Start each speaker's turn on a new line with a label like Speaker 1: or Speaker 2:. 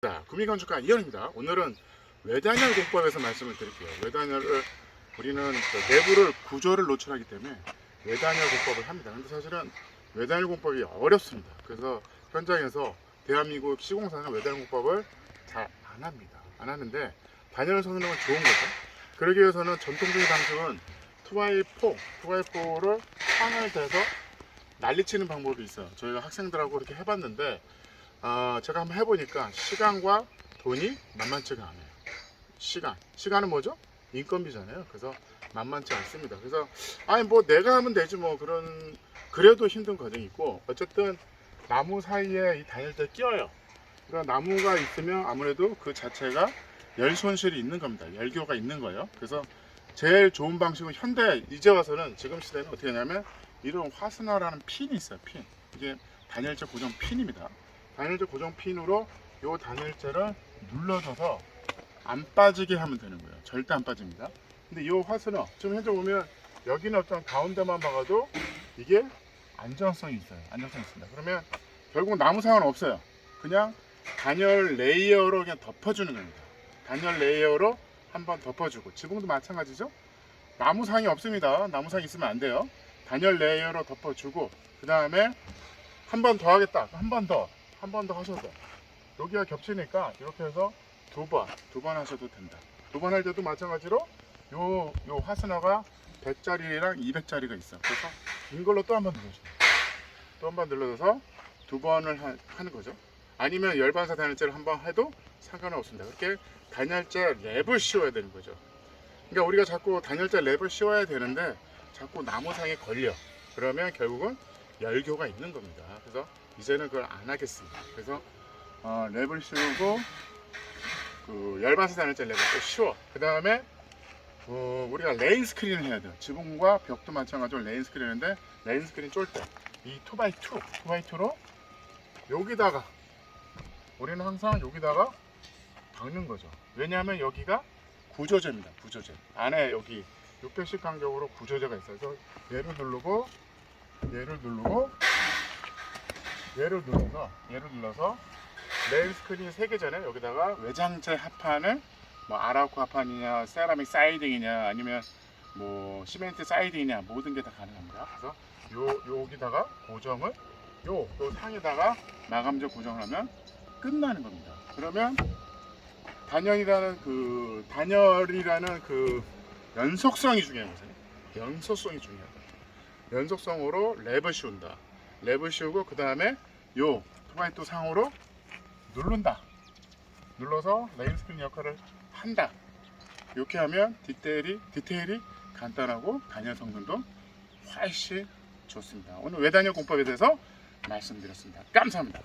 Speaker 1: 자, 구미건축가 이현입니다. 오늘은 외단열 공법에서 말씀을 드릴게요. 외단열을 우리는 그 내부를 구조를 노출하기 때문에 외단열 공법을 합니다. 근데 사실은 외단열 공법이 어렵습니다. 그래서 현장에서 대한민국 시공사는 외단열 공법을 잘 안 합니다. 안 하는데 단열 선으로는 좋은 거죠. 그러기 위해서는 전통적인 방식은 2x4, 2x4를 창을 대서 난리치는 방법이 있어요. 저희가 학생들하고 이렇게 해봤는데 아, 제가 한번 해보니까 시간과 돈이 만만치가 않아요. 시간. 시간은 뭐죠? 인건비잖아요. 그래서 만만치 않습니다. 그래서 아니 뭐 내가 하면 되지 뭐 그런 그래도 힘든 과정이 있고 어쨌든 나무 사이에 이 단열대 끼어요. 그러니까 나무가 있으면 아무래도 그 자체가 열 손실이 있는 겁니다. 열교가 있는 거예요. 그래서 제일 좋은 방식은 현대 이제 와서는 지금 시대는 어떻게 하냐면 이런 화스너라는 핀이 있어요. 핀. 이게 단열재 고정 핀입니다. 단열재 고정 핀으로 요 단열재를 눌러줘서 안 빠지게 하면 되는 거예요. 절대 안 빠집니다. 근데 이 화스너 지금 현재 보면 여기는 어떤 가운데만 박아도 이게 안정성이 있어요. 안정성이 있습니다. 그러면 결국 나무 상은 없어요. 그냥 단열 레이어로 그냥 덮어주는 겁니다. 단열 레이어로 한번 덮어주고 지붕도 마찬가지죠. 나무상이 없습니다. 나무상 있으면 안 돼요. 단열 레이어로 덮어주고 그 다음에 한 번 더 하겠다. 한 번 더, 한 번 더 하셔도 돼. 여기가 겹치니까 이렇게 해서 두 번, 두 번 하셔도 된다. 두 번 할 때도 마찬가지로 요, 요 화스너가 100짜리랑 200짜리가 있어. 그래서 이걸로 또 한 번 눌러줘요. 또한 번 눌러서 두 번을 하, 하는 거죠. 아니면 열반사 단열재를 한 번 해도 상관은 없습니다. 그렇게 단열재 랩을 씌워야 되는 거죠. 그러니까 우리가 자꾸 단열재 랩을 씌워야 되는데 자꾸 나무상에 걸려. 그러면 결국은 열교가 있는 겁니다. 그래서 이제는 그걸 안 하겠습니다. 그래서 어, 랩을 씌우고 그 열반사 단열재 랩을 또 씌워. 그 다음에 어, 우리가 레인 스크린을 해야 돼요. 지붕과 벽도 마찬가지로 레인 스크린인데 레인 스크린 쫄 때 이 2x2, 2x2로 여기다가 우리는 항상 여기다가 박는 거죠. 왜냐하면 여기가 구조재입니다. 구조재. 안에 여기 600씩 간격으로 구조재가 있어요. 그래서 얘를 누르고 얘를 누르고 얘를 눌러서 얘를 눌러서 레일 스크린 세개 전에 여기다가 외장재 합판을 뭐 아라코 합판이냐 세라믹 사이딩이냐 아니면 뭐 시멘트 사이딩이냐 모든 게 다 가능합니다. 그래서 요 여기다가 고정을 요, 요 상에다가 마감재 고정을 하면 끝나는 겁니다. 그러면 단열이라는 그 단열이라는 그 연속성이 중요하거든요. 연속성이 중요하다. 연속성으로 랩을 씌운다. 랩을 씌우고 그 다음에 요 투바이트 상으로 누른다. 눌러서 레일 스크린 역할을 한다. 이렇게 하면 디테일이 디테일이 간단하고 단열 성능도 훨씬 좋습니다. 오늘 외단열 공법에 대해서 말씀드렸습니다. 감사합니다.